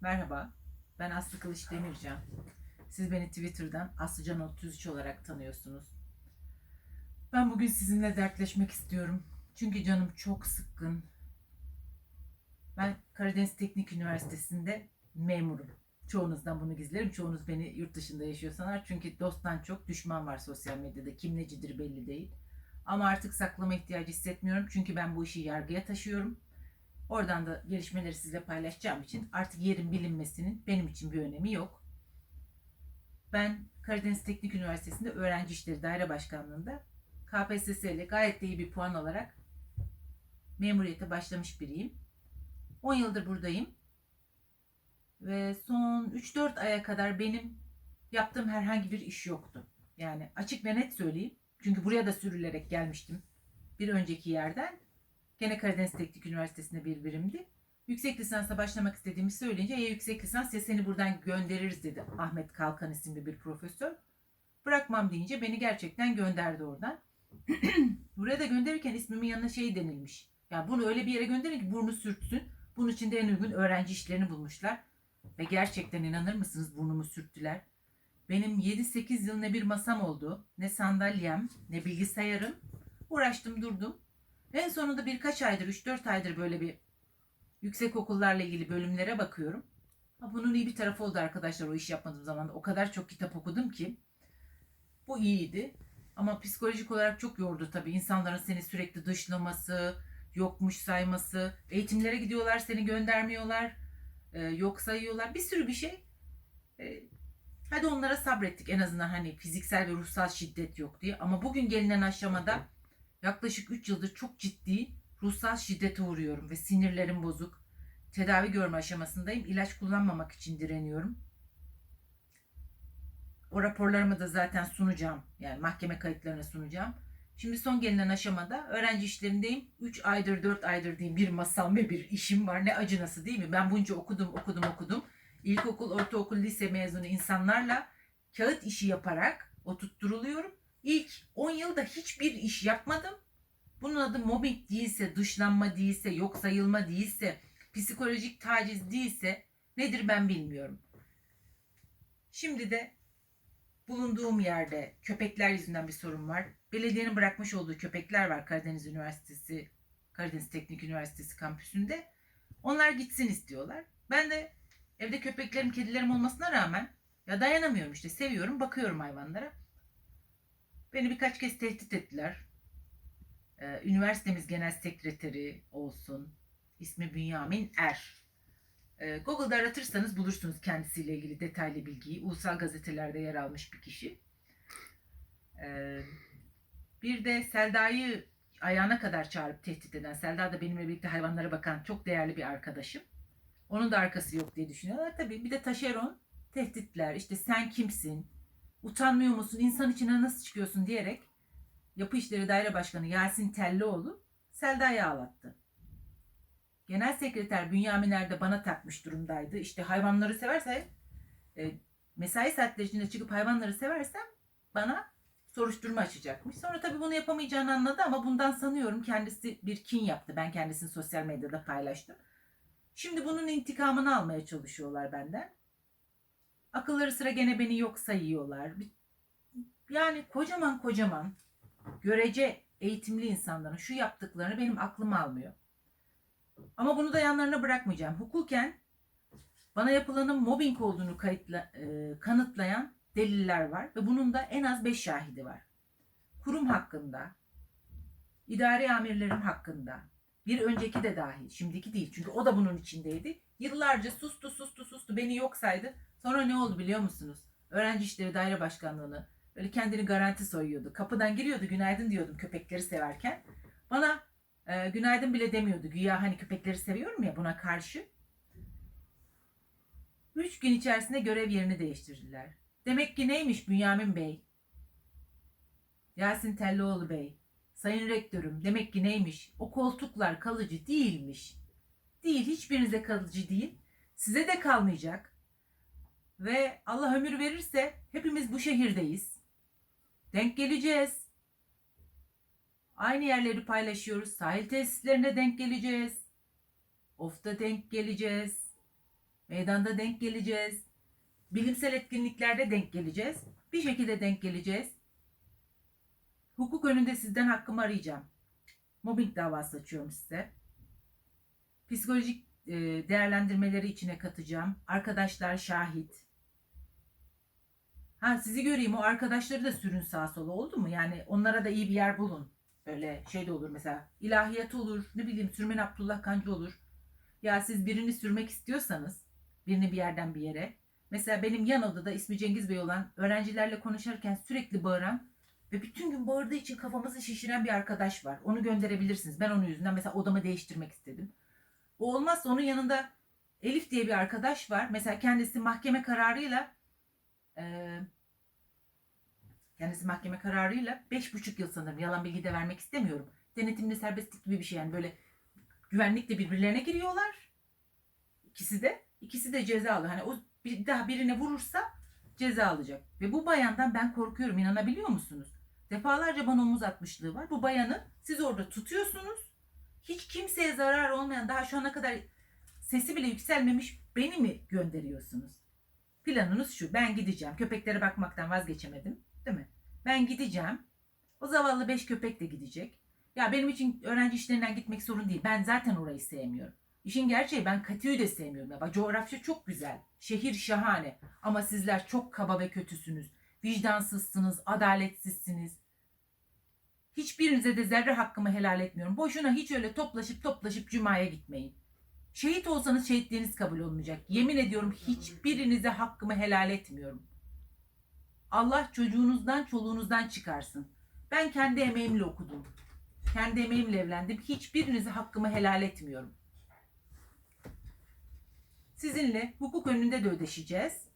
Merhaba, ben Aslı Kılıç Demircan. Siz beni Twitter'dan Aslıcan33 olarak tanıyorsunuz. Ben bugün sizinle dertleşmek istiyorum. Çünkü canım çok sıkkın. Ben Karadeniz Teknik Üniversitesi'nde memurum. Çoğunuzdan bunu gizlerim. Çoğunuz beni yurt dışında yaşıyor sanar. Çünkü dosttan çok düşman var sosyal medyada. Kim necidir belli değil. Ama artık saklama ihtiyacı hissetmiyorum. Çünkü ben bu işi yargıya taşıyorum. Oradan da gelişmeleri sizle paylaşacağım için artık yerin bilinmesinin benim için bir önemi yok. Ben Karadeniz Teknik Üniversitesi'nde Öğrenci İşleri Daire Başkanlığı'nda KPSS ile gayet de iyi bir puan alarak memuriyete başlamış biriyim. 10 yıldır buradayım. Ve son 3-4 aya kadar benim yaptığım herhangi bir iş yoktu. Yani açık ve net söyleyeyim. Çünkü buraya da sürülerek gelmiştim. Bir önceki yerden. Gene Karadeniz Teknik Üniversitesi'nde bir birimdi. Yüksek lisansa başlamak istediğimi söyleyince ya yüksek lisans ya seni buradan göndeririz dedi Ahmet Kalkan isimli bir profesör. Bırakmam deyince beni gerçekten gönderdi oradan. Buraya da gönderirken ismimin yanına şey denilmiş. Ya bunu öyle bir yere gönderin ki burnu sürtsün. Bunun için de en uygun öğrenci işlerini bulmuşlar. Ve gerçekten inanır mısınız burnumu sürttüler. Benim 7-8 yıl ne bir masam oldu, ne sandalyem, ne bilgisayarım. Uğraştım durdum. En sonunda birkaç aydır, 3-4 aydır böyle bir yüksek okullarla ilgili bölümlere bakıyorum. Ha, bunun iyi bir tarafı oldu arkadaşlar o iş yapmadığım zaman. O kadar çok kitap okudum ki. Bu iyiydi. Ama psikolojik olarak çok yordu tabii. İnsanların seni sürekli dışlaması, yokmuş sayması. Eğitimlere gidiyorlar, seni göndermiyorlar. e, yok sayıyorlar. Bir sürü bir şey. E, hadi onlara sabrettik en azından hani fiziksel ve ruhsal şiddet yok diye. Ama bugün gelinen aşamada yaklaşık 3 yıldır çok ciddi ruhsal şiddete uğruyorum ve sinirlerim bozuk. Tedavi görme aşamasındayım. İlaç kullanmamak için direniyorum. O raporlarımı da zaten sunacağım. Yani mahkeme kayıtlarına sunacağım. Şimdi son gelinen aşamada öğrenci işlerindeyim. 3 aydır 4 aydır diyeyim bir masam ve bir işim var. Ne acınası değil mi? Ben bunca okudum okudum okudum. İlkokul, ortaokul, lise mezunu insanlarla kağıt işi yaparak oturtturuluyorum. İlk 10 yılda hiçbir iş yapmadım. Bunun adı mobbing değilse, dışlanma değilse, yok sayılma değilse, psikolojik taciz değilse nedir ben bilmiyorum. Şimdi de bulunduğum yerde köpekler yüzünden bir sorun var. Belediyenin bırakmış olduğu köpekler var Karadeniz Üniversitesi, Karadeniz Teknik Üniversitesi kampüsünde. Onlar gitsin istiyorlar. Ben de evde köpeklerim, kedilerim olmasına rağmen ya dayanamıyorum işte seviyorum, bakıyorum hayvanlara. Beni birkaç kez tehdit ettiler. Ee, üniversitemiz genel sekreteri olsun. İsmi Bünyamin Er. Ee, Google'da aratırsanız bulursunuz kendisiyle ilgili detaylı bilgiyi. Ulusal gazetelerde yer almış bir kişi. Ee, bir de Selda'yı ayağına kadar çağırıp tehdit eden, Selda da benimle birlikte hayvanlara bakan çok değerli bir arkadaşım. Onun da arkası yok diye düşünüyorlar. Tabii bir de taşeron tehditler, işte sen kimsin, utanmıyor musun, insan içine nasıl çıkıyorsun diyerek Yapı İşleri Daire Başkanı Yasin Tellioğlu Selda'yı ağlattı. Genel Sekreter Bünyamin Er de bana takmış durumdaydı. İşte hayvanları severse e, mesai saatleri içinde çıkıp hayvanları seversem bana soruşturma açacakmış. Sonra tabii bunu yapamayacağını anladı ama bundan sanıyorum kendisi bir kin yaptı. Ben kendisini sosyal medyada paylaştım. Şimdi bunun intikamını almaya çalışıyorlar benden. Akılları sıra gene beni yok sayıyorlar. Yani kocaman kocaman görece eğitimli insanların şu yaptıklarını benim aklım almıyor. Ama bunu da yanlarına bırakmayacağım. Hukuken bana yapılanın mobbing olduğunu kayıtla, e, kanıtlayan deliller var ve bunun da en az 5 şahidi var. Kurum hakkında, idari amirlerim hakkında, bir önceki de dahil, şimdiki değil çünkü o da bunun içindeydi. Yıllarca sustu sustu sustu beni yok saydı. Sonra ne oldu biliyor musunuz? Öğrenci İşleri Daire Başkanlığı'nı böyle kendini garanti soyuyordu. Kapıdan giriyordu günaydın diyordum köpekleri severken. Bana e, günaydın bile demiyordu. Güya hani köpekleri seviyorum ya buna karşı. Üç gün içerisinde görev yerini değiştirdiler. Demek ki neymiş Bünyamin Bey? Yasin Tellioğlu Bey. Sayın Rektörüm demek ki neymiş? O koltuklar kalıcı değilmiş. Değil hiçbirinize kalıcı değil. Size de kalmayacak. Ve Allah ömür verirse hepimiz bu şehirdeyiz. Denk geleceğiz. Aynı yerleri paylaşıyoruz. Sahil tesislerine denk geleceğiz. Ofta denk geleceğiz. Meydanda denk geleceğiz. Bilimsel etkinliklerde denk geleceğiz. Bir şekilde denk geleceğiz. Hukuk önünde sizden hakkımı arayacağım. Mobbing davası açıyorum size. Psikolojik e, değerlendirmeleri içine katacağım. Arkadaşlar şahit. Ha sizi göreyim o arkadaşları da sürün sağa sola oldu mu? Yani onlara da iyi bir yer bulun. Böyle şey de olur mesela ilahiyat olur ne bileyim Sürmen Abdullah Kancı olur. Ya siz birini sürmek istiyorsanız birini bir yerden bir yere. Mesela benim yan odada ismi Cengiz Bey olan öğrencilerle konuşurken sürekli bağıran ve bütün gün bağırdığı için kafamızı şişiren bir arkadaş var. Onu gönderebilirsiniz. Ben onun yüzünden mesela odamı değiştirmek istedim. O olmazsa onun yanında Elif diye bir arkadaş var. Mesela kendisi mahkeme kararıyla eee kendisi mahkeme kararıyla beş buçuk yıl sanırım yalan bilgi de vermek istemiyorum. Denetimli serbestlik gibi bir şey yani böyle güvenlikle birbirlerine giriyorlar. İkisi de ikisi de cezalı. Hani o bir daha birine vurursa ceza alacak. Ve bu bayandan ben korkuyorum inanabiliyor musunuz? Defalarca bana omuz atmışlığı var. Bu bayanı siz orada tutuyorsunuz. Hiç kimseye zarar olmayan daha şu ana kadar sesi bile yükselmemiş beni mi gönderiyorsunuz? Planınız şu ben gideceğim. Köpeklere bakmaktan vazgeçemedim. Değil mi? Ben gideceğim. O zavallı beş köpek de gidecek. Ya benim için öğrenci işlerinden gitmek sorun değil. Ben zaten orayı sevmiyorum. İşin gerçeği ben Katü'yü de sevmiyorum. Ya bak coğrafya çok güzel. Şehir şahane. Ama sizler çok kaba ve kötüsünüz. Vicdansızsınız, adaletsizsiniz. Hiçbirinize de zerre hakkımı helal etmiyorum. Boşuna hiç öyle toplaşıp toplaşıp cumaya gitmeyin. Şehit olsanız şehitliğiniz kabul olmayacak. Yemin ediyorum hiçbirinize hakkımı helal etmiyorum. Allah çocuğunuzdan, çoluğunuzdan çıkarsın. Ben kendi emeğimle okudum. Kendi emeğimle evlendim. Hiçbirinize hakkımı helal etmiyorum. Sizinle hukuk önünde de ödeşeceğiz.